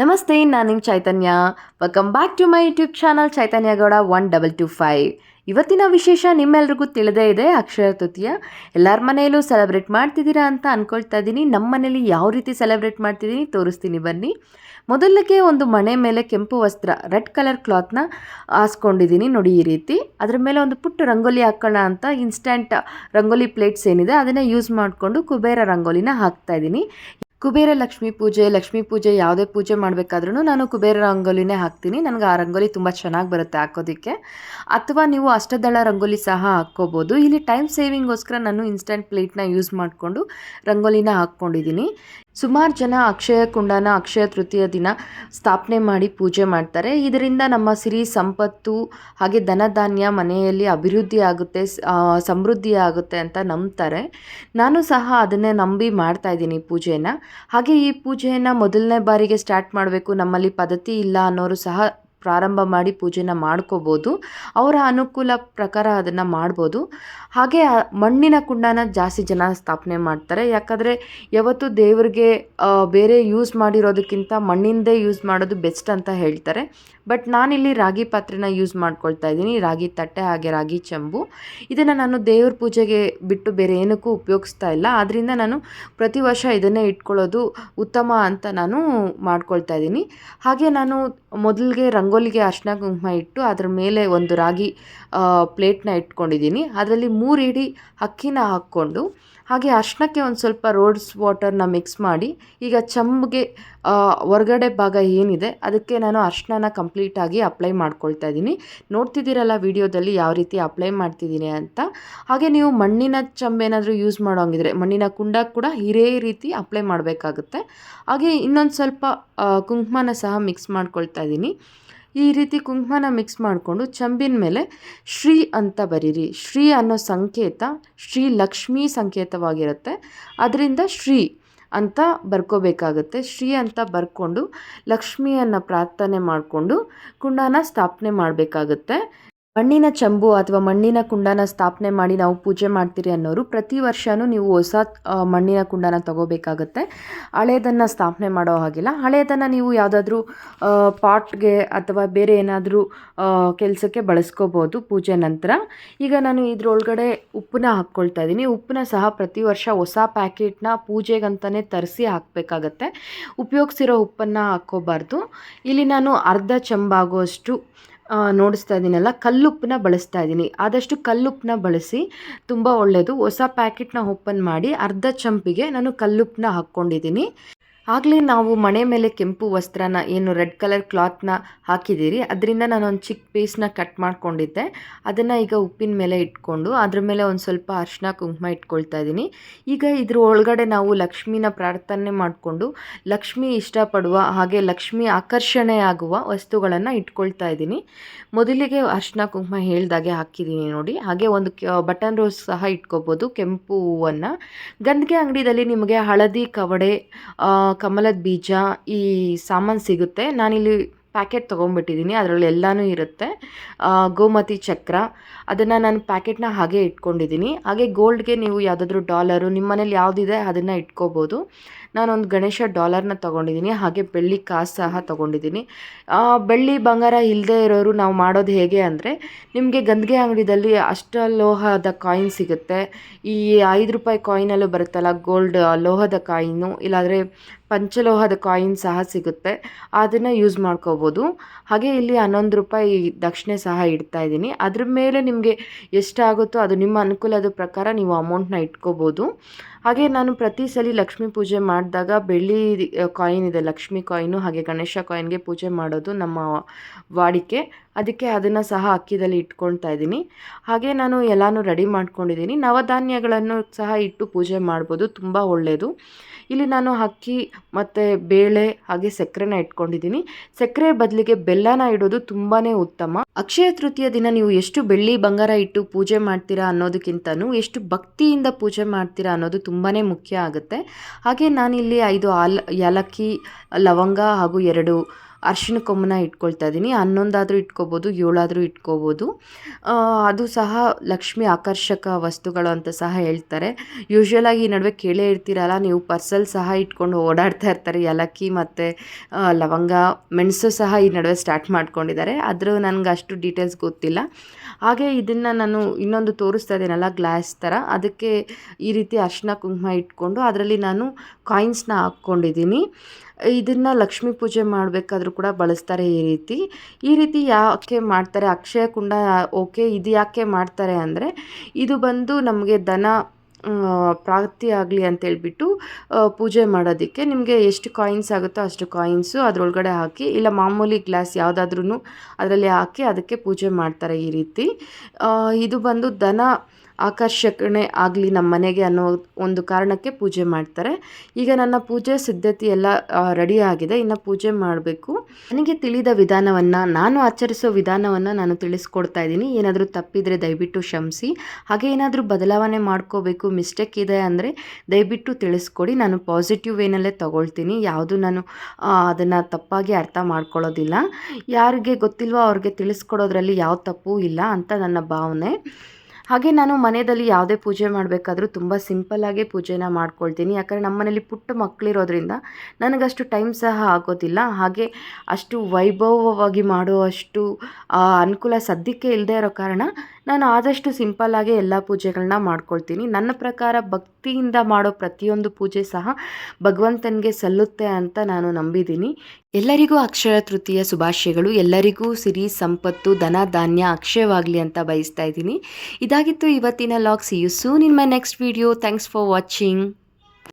ನಮಸ್ತೆ, ನಾನು ನಿಮ್ಮ Chaitanya. Welcome back to my YouTube channel Chaitanya Gowda one double two five ಇವತ್ತಿನ ವಿಶೇಷ ನಿಮ್ಮೆಲ್ರಿಗೂ ತಿಳಿದೇ ಇದೆ ಅಕ್ಷಯ ತೃತೀಯ. ಎಲ್ಲರ ಮನೆಯಲ್ಲೂ ಸೆಲೆಬ್ರೇಟ್ ಮಾಡ್ತಿದ್ದೀರಾ ಅಂತ ಅಂದ್ಕೊಳ್ತಾ ಇದ್ದೀನಿ ನಮ್ಮ ಮನೇಲಿ ಯಾವ ರೀತಿ ಸೆಲೆಬ್ರೇಟ್ ಮಾಡ್ತಿದ್ದೀನಿ ತೋರಿಸ್ತೀನಿ ಬನ್ನಿ. ಮೊದಲಿಗೆ ಒಂದು ಮನೆ ಮೇಲೆ ಕೆಂಪು ವಸ್ತ್ರ, ರೆಡ್ ಕಲರ್ ಕ್ಲಾತ್ನ ಹಾಸ್ಕೊಂಡಿದ್ದೀನಿ ನೋಡಿ ಈ ರೀತಿ. ಅದ್ರ ಮೇಲೆ ಒಂದು ಪುಟ್ಟ ರಂಗೋಲಿ ಹಾಕೋಣ ಅಂತ ಇನ್ಸ್ಟಂಟ್ ರಂಗೋಲಿ ಪ್ಲೇಟ್ಸ್ ಏನಿದೆ, ಅದನ್ನು ಯೂಸ್ ಮಾಡಿಕೊಂಡು ಕುಬೇರ ರಂಗೋಲಿನ ಹಾಕ್ತಾ ಇದ್ದೀನಿ ಕುಬೇರ ಲಕ್ಷ್ಮಿ ಪೂಜೆ ಲಕ್ಷ್ಮಿ ಪೂಜೆ ಯಾವುದೇ ಪೂಜೆ ಮಾಡಬೇಕಾದ್ರೂ ನಾನು ಕುಬೇರ ರಂಗೋಲಿನೇ ಹಾಕ್ತೀನಿ. ನನಗೆ ಆ ರಂಗೋಲಿ ತುಂಬ ಚೆನ್ನಾಗಿ ಬರುತ್ತೆ ಹಾಕೋದಕ್ಕೆ. ಅಥವಾ ನೀವು ಅಷ್ಟದಳ ರಂಗೋಲಿ ಸಹ ಹಾಕ್ಕೋಬೋದು. ಇಲ್ಲಿ ಟೈಮ್ ಸೇವಿಂಗೋಸ್ಕರ ನಾನು ಇನ್ಸ್ಟೆಂಟ್ ಪ್ಲೇಟ್ನ ಯೂಸ್ ಮಾಡಿಕೊಂಡು ರಂಗೋಲಿನ ಹಾಕ್ಕೊಂಡಿದ್ದೀನಿ. ಸುಮಾರು ಜನ ಅಕ್ಷಯ ಕುಂಡನ, ಅಕ್ಷಯ ತೃತೀಯ ದಿನ ಸ್ಥಾಪನೆ ಮಾಡಿ ಪೂಜೆ ಮಾಡ್ತಾರೆ. ಇದರಿಂದ ನಮ್ಮ ಸಿರಿ ಸಂಪತ್ತು ಹಾಗೆ ಧನಧಾನ್ಯ ಮನೆಯಲ್ಲಿ ಅಭಿವೃದ್ಧಿ ಆಗುತ್ತೆ ಸಮೃದ್ಧಿ ಆಗುತ್ತೆ ಅಂತ ನಂಬ್ತಾರೆ. ನಾನು ಸಹ ಅದನ್ನೇ ನಂಬಿ ಮಾಡ್ತಾ ಇದ್ದೀನಿ ಪೂಜೆನ ಹಾಗೆ ಈ ಪೂಜೆಯನ್ನು ಮೊದಲನೇ ಬಾರಿಗೆ ಸ್ಟಾರ್ಟ್ ಮಾಡಬೇಕು ನಮ್ಮಲ್ಲಿ ಪದ್ಧತಿ ಇಲ್ಲ ಅನ್ನೋರು ಸಹ ಪ್ರಾರಂಭ ಮಾಡಿ ಪೂಜೆನ ಮಾಡ್ಕೋಬೋದು. ಅವರ ಅನುಕೂಲ ಪ್ರಕಾರ ಅದನ್ನು ಮಾಡ್ಬೋದು. ಹಾಗೆ ಮಣ್ಣಿನ ಕುಂಡನ ಜಾಸ್ತಿ ಜನ ಸ್ಥಾಪನೆ ಮಾಡ್ತಾರೆ. ಯಾಕಂದರೆ ಯಾವತ್ತು ದೇವರಿಗೆ ಬೇರೆ ಯೂಸ್ ಮಾಡಿರೋದಕ್ಕಿಂತ ಮಣ್ಣಿಂದೇ ಯೂಸ್ ಮಾಡೋದು ಬೆಸ್ಟ್ ಅಂತ ಹೇಳ್ತಾರೆ. ಬಟ್ ನಾನಿಲ್ಲಿ ರಾಗಿ ಪಾತ್ರೆನ ಯೂಸ್ ಮಾಡ್ಕೊಳ್ತಾ ಇದ್ದೀನಿ. ರಾಗಿ ತಟ್ಟೆ ಹಾಗೆ ರಾಗಿ ಚೆಂಬು. ಇದನ್ನು ನಾನು ದೇವ್ರ ಪೂಜೆಗೆ ಬಿಟ್ಟು ಬೇರೆ ಏನಕ್ಕೂ ಉಪಯೋಗಿಸ್ತಾ ಇಲ್ಲ. ಆದ್ದರಿಂದ ನಾನು ಪ್ರತಿ ವರ್ಷ ಇದನ್ನೇ ಇಟ್ಕೊಳ್ಳೋದು ಉತ್ತಮ ಅಂತ ನಾನು ಮಾಡ್ಕೊಳ್ತಾ ಇದ್ದೀನಿ. ಹಾಗೆ ನಾನು ಮೊದಲಿಗೆ ರಂಗೋಲಿಗೆ ಅರ್ಶಿನ ಕುಂಕುಮ ಇಟ್ಟು ಅದ್ರ ಮೇಲೆ ಒಂದು ರಾಗಿ ಪ್ಲೇಟ್ನ ಇಟ್ಕೊಂಡಿದ್ದೀನಿ. ಅದರಲ್ಲಿ ಮೂರು ಇಡಿ ಅಕ್ಕಿನ ಹಾಕ್ಕೊಂಡು, ಹಾಗೆ ಅರ್ಶಿನಕ್ಕೆ ಒಂದು ಸ್ವಲ್ಪ ರೋಡ್ಸ್ ವಾಟರ್ನ ಮಿಕ್ಸ್ ಮಾಡಿ, ಈಗ ಚಂಬಿಗೆ ಹೊರಗಡೆ ಭಾಗ ಏನಿದೆ ಅದಕ್ಕೆ ನಾನು ಅರ್ಶಿನ ಕಂಪ್ಲೀಟಾಗಿ ಅಪ್ಲೈ ಮಾಡ್ಕೊಳ್ತಾ ಇದ್ದೀನಿ. ನೋಡ್ತಿದ್ದೀರಲ್ಲ ವಿಡಿಯೋದಲ್ಲಿ ಯಾವ ರೀತಿ ಅಪ್ಲೈ ಮಾಡ್ತಿದ್ದೀನಿ ಅಂತ. ಹಾಗೆ ನೀವು ಮಣ್ಣಿನ ಚಂಬೇನಾದರೂ ಯೂಸ್ ಮಾಡೋಂಗಿದ್ರೆ, ಮಣ್ಣಿನ ಕುಂಡ ಕೂಡ ಇದೇ ರೀತಿ ಅಪ್ಲೈ ಮಾಡಬೇಕಾಗುತ್ತೆ. ಹಾಗೆ ಇನ್ನೊಂದು ಸ್ವಲ್ಪ ಕುಂಕುಮನ ಸಹ ಮಿಕ್ಸ್ ಮಾಡ್ಕೊಳ್ತಾ ಇದ್ದೀನಿ. ಈ ರೀತಿ ಕುಂಕುಮನ ಮಿಕ್ಸ್ ಮಾಡಿಕೊಂಡು ಚಂಬಿನ ಮೇಲೆ ಶ್ರೀ ಅಂತ ಬರೀರಿ. ಶ್ರೀ ಅನ್ನೋ ಸಂಕೇತ ಶ್ರೀ ಲಕ್ಷ್ಮೀ ಸಂಕೇತವಾಗಿರುತ್ತೆ. ಅದರಿಂದ ಶ್ರೀ ಅಂತ ಬರ್ಕೋಬೇಕಾಗುತ್ತೆ. ಶ್ರೀ ಅಂತ ಬರ್ಕೊಂಡು ಲಕ್ಷ್ಮಿಯನ್ನು ಪ್ರಾರ್ಥನೆ ಮಾಡಿಕೊಂಡು ಕುಂಡನ ಸ್ಥಾಪನೆ ಮಾಡಬೇಕಾಗುತ್ತೆ. ಮಣ್ಣಿನ ಚಂಬು ಅಥವಾ ಮಣ್ಣಿನ ಕುಂಡನ ಸ್ಥಾಪನೆ ಮಾಡಿ ನಾವು ಪೂಜೆ ಮಾಡ್ತೀರಿ ಅನ್ನೋರು ಪ್ರತಿ ವರ್ಷವೂ ನೀವು ಹೊಸ ಮಣ್ಣಿನ ಕುಂಡನ ತಗೋಬೇಕಾಗತ್ತೆ. ಹಳೇದನ್ನು ಸ್ಥಾಪನೆ ಮಾಡೋ ಹಾಗಿಲ್ಲ. ಹಳೇದನ್ನು ನೀವು ಯಾವುದಾದ್ರೂ ಪಾಟ್ಗೆ ಅಥವಾ ಬೇರೆ ಏನಾದರೂ ಕೆಲಸಕ್ಕೆ ಬಳಸ್ಕೋಬೋದು ಪೂಜೆ ನಂತರ. ಈಗ ನಾನು ಇದ್ರೊಳಗಡೆ ಉಪ್ಪನ್ನ ಹಾಕ್ಕೊಳ್ತಾ ಇದ್ದೀನಿ. ಉಪ್ಪನ್ನ ಸಹ ಪ್ರತಿ ವರ್ಷ ಹೊಸ ಪ್ಯಾಕೆಟ್ನ ಪೂಜೆಗಂತಲೇ ತರಿಸಿ ಹಾಕಬೇಕಾಗತ್ತೆ. ಉಪಯೋಗಿಸಿರೋ ಉಪ್ಪನ್ನು ಹಾಕ್ಕೋಬಾರ್ದು. ಇಲ್ಲಿ ನಾನು ಅರ್ಧ ಚಂಬಾಗುವಷ್ಟು ನೋಡಿಸ್ತಾ ಇದ್ದೀನಲ್ಲ, ಕಲ್ಲುಪ್ಪನ್ನ ಬಳಸ್ತಾ ಇದ್ದೀನಿ. ಆದಷ್ಟು ಕಲ್ಲುಪ್ಪನ್ನ ಬಳಸಿ ತುಂಬ ಒಳ್ಳೆಯದು ಹೊಸ ಪ್ಯಾಕೆಟ್ನ ಓಪನ್ ಮಾಡಿ ಅರ್ಧ ಚಂಪಿಗೆ ನಾನು ಕಲ್ಲುಪ್ಪನ್ನ ಹಾಕ್ಕೊಂಡಿದ್ದೀನಿ. ಆಗಲೇ ನಾವು ಮನೆ ಮೇಲೆ ಕೆಂಪು ವಸ್ತ್ರನ, ಏನು ರೆಡ್ ಕಲರ್ ಕ್ಲಾತ್ನ ಹಾಕಿದ್ದೀರಿ. ಅದರಿಂದ ಒಂದು ಚಿಕ್ಕ ಪೀಸ್ನ ಕಟ್ ಮಾಡ್ಕೊಂಡಿದ್ದೆ. ಅದನ್ನು ಈಗ ಉಪ್ಪಿನ ಮೇಲೆ ಇಟ್ಕೊಂಡು, ಅದ್ರ ಮೇಲೆ ಒಂದು ಸ್ವಲ್ಪ ಅರಿಶಿನ ಕುಂಕುಮ ಇಟ್ಕೊಳ್ತಾ ಇದ್ದೀನಿ. ಈಗ ಇದ್ರ ಒಳಗಡೆ ನಾವು ಲಕ್ಷ್ಮಿನ ಪ್ರಾರ್ಥನೆ ಮಾಡಿಕೊಂಡು, ಲಕ್ಷ್ಮಿ ಇಷ್ಟಪಡುವ ಹಾಗೆ ಲಕ್ಷ್ಮಿ ಆಕರ್ಷಣೆ ಆಗುವ ವಸ್ತುಗಳನ್ನು ಇಟ್ಕೊಳ್ತಾ ಇದ್ದೀನಿ. ಮೊದಲಿಗೆ ಅರಿಶಿನ ಕುಂಕುಮ ಹೇಳ್ದಾಗೆ ಹಾಕಿದ್ದೀನಿ ನೋಡಿ. ಹಾಗೆ ಒಂದು ಬಟನ್ ರೋಸ್ ಸಹ ಇಟ್ಕೋಬೋದು, ಕೆಂಪು ಹೂವನ್ನು. ಗಂಧಿಗೆ ಅಂಗಡಿದಲ್ಲಿ ನಿಮಗೆ ಹಳದಿ, ಕವಡೆ ಕಮಲದ ಬೀಜ ಈ ಸಾಮಾನು ಸಿಗುತ್ತೆ. ನಾನಿಲ್ಲಿ ಪ್ಯಾಕೆಟ್ ತೊಗೊಂಡ್ಬಿಟ್ಟಿದ್ದೀನಿ ಅದರಲ್ಲಿ ಎಲ್ಲನೂ ಇರುತ್ತೆ. ಗೋಮತಿ ಚಕ್ರ, ಅದನ್ನು ನಾನು ಪ್ಯಾಕೆಟ್ನ ಹಾಗೆ ಇಟ್ಕೊಂಡಿದ್ದೀನಿ ಹಾಗೆ ಗೋಲ್ಡ್ಗೆ ನೀವು ಯಾವುದಾದ್ರೂ ಡಾಲರು ನಿಮ್ಮ ಮನೇಲಿ ಯಾವುದಿದೆ ಅದನ್ನು ಇಟ್ಕೋಬೋದು. ನಾನೊಂದು ಗಣೇಶ ಡಾಲರ್ನ ತೊಗೊಂಡಿದ್ದೀನಿ ಹಾಗೆ ಬೆಳ್ಳಿ ಕಾಸು ಸಹ ತೊಗೊಂಡಿದ್ದೀನಿ ಬೆಳ್ಳಿ ಬಂಗಾರ ಇಲ್ಲದೆ ಇರೋರು ನಾವು ಮಾಡೋದು ಹೇಗೆ ಅಂದರೆ, ನಿಮಗೆ ಗಂದಿಗೆ ಅಂಗಡಿದಲ್ಲಿ ಅಷ್ಟಲೋಹದ ಕಾಯಿನ್ ಸಿಗುತ್ತೆ. ಈ ಐದು ರೂಪಾಯಿ ಕಾಯಿನಲ್ಲೂ ಬರುತ್ತಲ್ಲ ಗೋಲ್ಡ್ ಲೋಹದ ಕಾಯಿನು ಇಲ್ಲಾಂದರೆ ಪಂಚಲೋಹದ ಕಾಯಿನ್ ಸಹ ಸಿಗುತ್ತೆ. ಅದನ್ನು ಯೂಸ್ ಮಾಡ್ಕೋಬೋದು. ಹಾಗೆ ಇಲ್ಲಿ ಹನ್ನೊಂದು ರೂಪಾಯಿ ದಕ್ಷಿಣೆ ಸಹ ಇಡ್ತಾ ಇದ್ದೀನಿ. ಅದ್ರ ಮೇಲೆ ನಿಮಗೆ ಎಷ್ಟಾಗುತ್ತೋ ಅದು ನಿಮ್ಮ ಅನುಕೂಲದ ಪ್ರಕಾರ ನೀವು ಅಮೌಂಟ್ನ ಇಟ್ಕೋಬೋದು. ಹಾಗೆ ನಾನು ಪ್ರತಿ ಸಲ ಲಕ್ಷ್ಮೀ ಪೂಜೆ ಮಾಡಿದಾಗ ಬೆಳ್ಳಿ ಕಾಯಿನ್ ಇದೆ, ಲಕ್ಷ್ಮಿ ಕಾಯಿನು ಹಾಗೆ ಗಣೇಶ ಕಾಯಿನ್ಗೆ ಪೂಜೆ ಮಾಡೋದು ನಮ್ಮ ವಾಡಿಕೆ. ಅದಕ್ಕೆ ಅದನ್ನು ಸಹ ಅಕ್ಕಿದಲ್ಲಿ ಇಟ್ಕೊಳ್ತಾ ಇದ್ದೀನಿ. ಹಾಗೆ ನಾನು ಎಲ್ಲನೂ ರೆಡಿ ಮಾಡ್ಕೊಂಡಿದ್ದೀನಿ. ನವಧಾನ್ಯಗಳನ್ನು ಸಹ ಇಟ್ಟು ಪೂಜೆ ಮಾಡ್ಬೋದು. ತುಂಬ ಒಳ್ಳೆಯದು ಇಲ್ಲಿ ನಾನು ಅಕ್ಕಿ ಮತ್ತು ಬೇಳೆ ಹಾಗೆ ಸಕ್ಕರೆನ ಇಟ್ಕೊಂಡಿದ್ದೀನಿ. ಸಕ್ಕರೆ ಬದಲಿಗೆ ಬೆಲ್ಲನ ಇಡೋದು ತುಂಬಾ ಉತ್ತಮ. ಅಕ್ಷಯ ತೃತೀಯ ದಿನ ನೀವು ಎಷ್ಟು ಬೆಳ್ಳಿ ಬಂಗಾರ ಇಟ್ಟು ಪೂಜೆ ಮಾಡ್ತೀರಾ ಅನ್ನೋದಕ್ಕಿಂತನೂ ಎಷ್ಟು ಭಕ್ತಿಯಿಂದ ಪೂಜೆ ಮಾಡ್ತೀರಾ ಅನ್ನೋದು ತುಂಬಾ ಮುಖ್ಯ ಆಗುತ್ತೆ. ಹಾಗೆ ನಾನಿಲ್ಲಿ ಐದು ಆಲ್, ಏಲಕ್ಕಿ, ಲವಂಗ ಹಾಗೂ ಎರಡು ಅರಿಶಿನ ಕೊಂಬನ್ನ ಇಟ್ಕೊಳ್ತಾ ಇದ್ದೀನಿ ಹನ್ನೊಂದಾದರೂ ಇಟ್ಕೋಬೋದು, ಏಳಾದರೂ ಇಟ್ಕೋಬೋದು. ಅದು ಸಹ ಲಕ್ಷ್ಮಿ ಆಕರ್ಷಕ ವಸ್ತುಗಳು ಅಂತ ಸಹ ಹೇಳ್ತಾರೆ. ಯೂಶ್ವಲ್ ಆಗಿ ಈ ನಡುವೆ ಕೇಳೇ ಇರ್ತೀರಲ್ಲ, ನೀವು ಪರ್ಸಲ್ ಸಹ ಇಟ್ಕೊಂಡು ಓಡಾಡ್ತಾ ಇರ್ತಾರೆ. ಏಲಕ್ಕಿ ಮತ್ತು ಲವಂಗ, ಮೆಣಸು ಸಹ ಈ ನಡುವೆ ಸ್ಟಾರ್ಟ್ ಮಾಡ್ಕೊಂಡಿದ್ದಾರೆ. ಆದರೂ ನನಗೆ ಅಷ್ಟು ಡೀಟೇಲ್ಸ್ ಗೊತ್ತಿಲ್ಲ. ಹಾಗೆ ಇದನ್ನು ನಾನು ಇನ್ನೊಂದು ತೋರಿಸ್ತಾ ಇದ್ದೀನಲ್ಲ ಗ್ಲಾಸ್ ಥರ. ಅದಕ್ಕೆ ಈ ರೀತಿ ಅರ್ಶಿನ ಕುಂಕುಮ ಇಟ್ಕೊಂಡು, ಅದರಲ್ಲಿ ನಾನು ಕಾಯಿನ್ಸ್ನ ಹಾಕ್ಕೊಂಡಿದ್ದೀನಿ. ಇದನ್ನು ಲಕ್ಷ್ಮೀ ಪೂಜೆ ಮಾಡಬೇಕಾದ್ರೂ ಕೂಡ ಬಳಸ್ತಾರೆ ಈ ರೀತಿ. ಈ ರೀತಿ ಯಾಕೆ ಮಾಡ್ತಾರೆ? ಅಕ್ಷಯ ಕುಂಡ ಓಕೆ, ಇದು ಯಾಕೆ ಮಾಡ್ತಾರೆ ಅಂದರೆ, ಇದು ಬಂದು ನಮಗೆ ದನ ಪ್ರಾಪ್ತಿ ಆಗಲಿ ಅಂತೇಳ್ಬಿಟ್ಟು ಪೂಜೆ ಮಾಡೋದಕ್ಕೆ ನಿಮಗೆ ಎಷ್ಟು ಕಾಯಿನ್ಸ್ ಆಗುತ್ತೋ ಅಷ್ಟು ಕಾಯಿನ್ಸು ಅದರೊಳಗಡೆ ಹಾಕಿ, ಇಲ್ಲ ಮಾಮೂಲಿ ಗ್ಲಾಸ್ ಯಾವುದಾದ್ರೂ ಅದರಲ್ಲಿ ಹಾಕಿ ಅದಕ್ಕೆ ಪೂಜೆ ಮಾಡ್ತಾರೆ ಈ ರೀತಿ. ಇದು ಬಂದು ದನ ಆಕರ್ಷಣೆ ಆಗಲಿ ನಮ್ಮ ಮನೆಗೆ ಅನ್ನೋ ಒಂದು ಕಾರಣಕ್ಕೆ ಪೂಜೆ ಮಾಡ್ತಾರೆ. ಈಗ ನನ್ನ ಪೂಜೆ ಸಿದ್ಧತೆ ಎಲ್ಲ ರೆಡಿ ಆಗಿದೆ. ಇನ್ನು ಪೂಜೆ ಮಾಡಬೇಕು. ನನಗೆ ತಿಳಿದ ವಿಧಾನವನ್ನು, ನಾನು ಆಚರಿಸೋ ವಿಧಾನವನ್ನು ನಾನು ತಿಳಿಸ್ಕೊಡ್ತಾ ಇದ್ದೀನಿ. ಏನಾದರೂ ತಪ್ಪಿದರೆ ದಯವಿಟ್ಟು ಕ್ಷಮಿಸಿ. ಹಾಗೆ ಏನಾದರೂ ಬದಲಾವಣೆ ಮಾಡ್ಕೋಬೇಕು ಮಿಸ್ಟೇಕ್ ಇದೆ ಅಂದರೆ ದಯವಿಟ್ಟು ತಿಳಿಸ್ಕೊಡಿ. ನಾನು ಪಾಸಿಟಿವ್ ವೇನಲ್ಲೇ ತಗೊಳ್ತೀನಿ. ಯಾವುದು ನಾನು ಅದನ್ನು ತಪ್ಪಾಗಿ ಅರ್ಥ ಮಾಡ್ಕೊಳ್ಳೋದಿಲ್ಲ. ಯಾರಿಗೆ ಗೊತ್ತಿಲ್ವೋ ಅವ್ರಿಗೆ ತಿಳಿಸ್ಕೊಡೋದ್ರಲ್ಲಿ ಯಾವ ತಪ್ಪು ಇಲ್ಲ ಅಂತ ನನ್ನ ಭಾವನೆ. ಹಾಗೆ ನಾನು ಮನೆಯಲ್ಲಿ ಯಾವುದೇ ಪೂಜೆ ಮಾಡಬೇಕಾದ್ರೂ ತುಂಬ ಸಿಂಪಲ್ಲಾಗೇ ಪೂಜೆನ ಮಾಡ್ಕೊಳ್ತೀನಿ. ಯಾಕಂದರೆ ನಮ್ಮ ಮನೇಲಿ ಪುಟ್ಟ ಮಕ್ಕಳಿರೋದ್ರಿಂದ ನನಗಷ್ಟು ಟೈಮ್ ಸಹ ಆಗೋದಿಲ್ಲ. ಹಾಗೆ ಅಷ್ಟು ವೈಭವವಾಗಿ ಮಾಡುವಷ್ಟು ಅನುಕೂಲ ಸದ್ಯಕ್ಕೆ ಇಲ್ಲದೆ ಇರೋ ಕಾರಣ ನಾನು ಆದಷ್ಟು ಸಿಂಪಲ್ಲಾಗಿ ಎಲ್ಲ ಪೂಜೆಗಳನ್ನ ಮಾಡ್ಕೊಳ್ತೀನಿ. ನನ್ನ ಪ್ರಕಾರ ಭಕ್ತಿಯಿಂದ ಮಾಡೋ ಪ್ರತಿಯೊಂದು ಪೂಜೆ ಸಹ ಭಗವಂತನಿಗೆ ಸಲ್ಲುತ್ತೆ ಅಂತ ನಾನು ನಂಬಿದ್ದೀನಿ. ಎಲ್ಲರಿಗೂ ಅಕ್ಷಯ ತೃತೀಯ ಶುಭಾಶಯಗಳು. ಎಲ್ಲರಿಗೂ ಸಿರಿ, ಸಂಪತ್ತು, ಧನ, ಧಾನ್ಯ ಅಕ್ಷಯವಾಗಲಿ ಅಂತ ಬಯಸ್ತಾ ಇದ್ದೀನಿ. ಇದಾಗಿತ್ತು ಇವತ್ತಿನ log see you soon in my next video thanks for watching